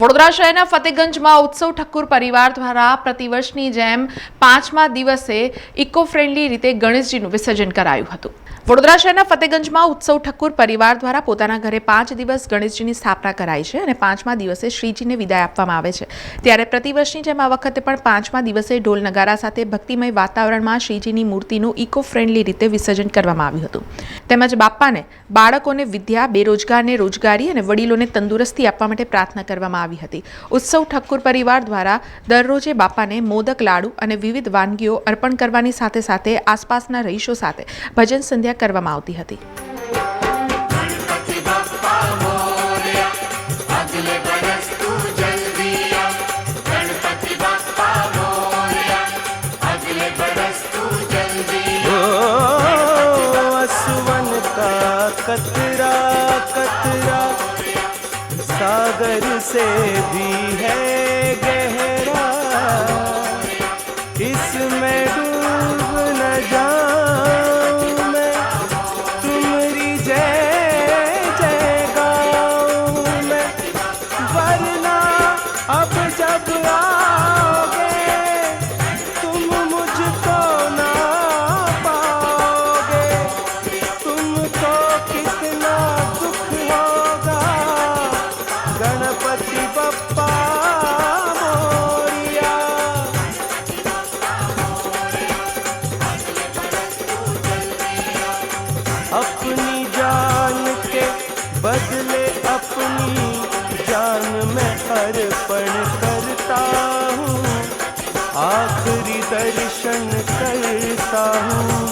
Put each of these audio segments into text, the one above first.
વડોદરા શહેરના ફતેગંજમાં ઉત્સવ ઠાકુર પરિવાર દ્વારા પ્રતિવર્ષની જેમ પાંચમા દિવસે ઇકો ફ્રેન્ડલી રીતે ગણેશજીનું વિસર્જન કરાયું હતું. વડોદરા શહેરના ફતેગંજમાં ઉત્સવ ઠાકુર પરિવાર દ્વારા પોતાના ઘરે પાંચ દિવસ ગણેશજીની સ્થાપના કરાઈ છે અને પાંચમા દિવસે શ્રીજીને વિદાય આપવામાં આવે છે. ત્યારે પ્રતિવર્ષની જેમ આ વખતે પણ પાંચમા દિવસે ઢોલ નગારા સાથે ભક્તિમય વાતાવરણમાં શ્રીજીની મૂર્તિનું ઇકો ફ્રેન્ડલી રીતે વિસર્જન કરવામાં આવ્યું હતું. તેમજ બાપાને બાળકોને વિદ્યા, બેરોજગારને રોજગારી અને વડીલોને તંદુરસ્તી આપવા માટે પ્રાર્થના કરવામાં આવી હતી. ઉત્સવ ઠાકુર પરિવાર દ્વારા દરરોજે બાપાને મોદક લાડુ અને વિવિધ વાનગીઓ અર્પણ કરવાની સાથે સાથે આસપાસના રહીશો સાથે ભજન સંધ્યા કરવામાં આવતી હતી. कतरा कतरा। सागर से भी है गहरा। इसमें डूब न जाऊँ गणपति बप्पा अपनी जान के बदले अपनी जान में अर्पण करता हूँ, आखिरी दर्शन करता हूँ।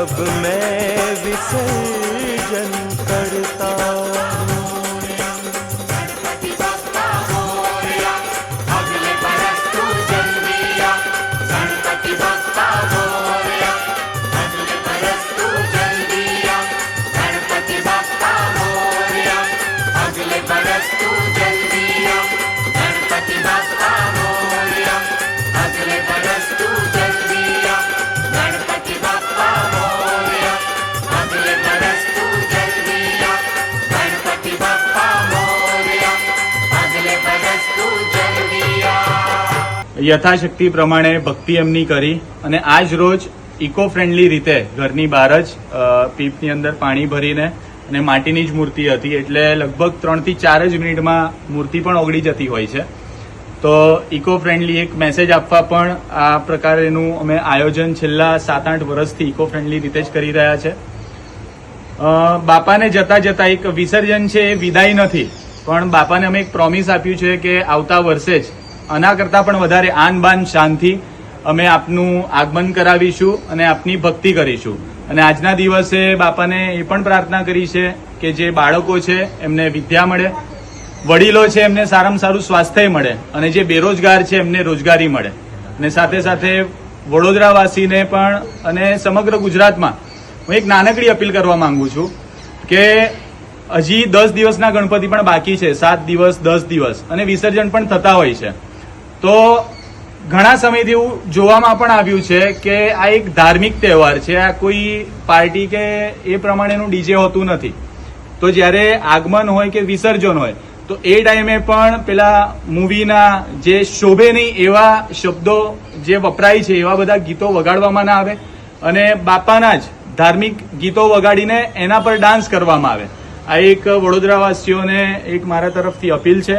अब मैं विसर्जन करता हूँ। યથાશક્તિ પ્રમાણે ભક્તિ એમની કરી અને આજ રોજ ઇકો ફ્રેન્ડલી રીતે ઘરની બહાર જ પીપની અંદર પાણી ભરીને અને માટીની જ મૂર્તિ હતી. એટલે લગભગ ત્રણથી ચાર જ મિનિટમાં મૂર્તિ પણ ઓગળી જતી હોય છે. તો ઇકો ફ્રેન્ડલી એક મેસેજ આપવા પણ આ પ્રકારેનું અમે આયોજન છેલ્લા સાત આઠ વર્ષથી ઇકો ફ્રેન્ડલી રીતે જ કરી રહ્યા છે. બાપાને જતા જતા એક વિસર્જન છે એ વિદાય નથી. પણ બાપાને અમે એક પ્રોમિસ આપ્યું છે કે આવતા વર્ષે જ આના કરતાં પણ વધારે આન બાન શાંતિ અમે આપનું આગમન કરાવીશું અને આપની ભક્તિ કરીશું. અને આજના દિવસે બાપાને એ પણ પ્રાર્થના કરી છે કે જે બાળકો છે એમને વિદ્યા મળે, વડીલો છે એમને સારામાં સારું સ્વાસ્થ્ય મળે અને જે બેરોજગાર છે એમને રોજગારી મળે. અને સાથે સાથે વડોદરાવાસીને પણ અને સમગ્ર ગુજરાતમાં હું એક નાનકડી અપીલ કરવા માંગુ છું કે હજી દસ દિવસના ગણપતિ પણ બાકી છે, સાત દિવસ, દસ દિવસ અને વિસર્જન પણ થતા હોય છે. તો ઘણા સમયથી એવું જોવામાં પણ આવ્યું છે કે આ એક ધાર્મિક તહેવાર છે. આ કોઈ પાર્ટી કે એ પ્રમાણેનું ડીજે હોતું નથી. તો જ્યારે આગમન હોય કે વિસર્જન હોય, તો એ ટાઈમે પણ પેલા મૂવીના જે શોભે નહીં એવા શબ્દો જે વપરાય છે, એવા બધા ગીતો વગાડવામાં ના આવે અને બાપાના જ ધાર્મિક ગીતો વગાડીને એના પર ડાન્સ કરવામાં આવે. આ એક વડોદરાવાસીઓને એક મારા તરફથી અપીલ છે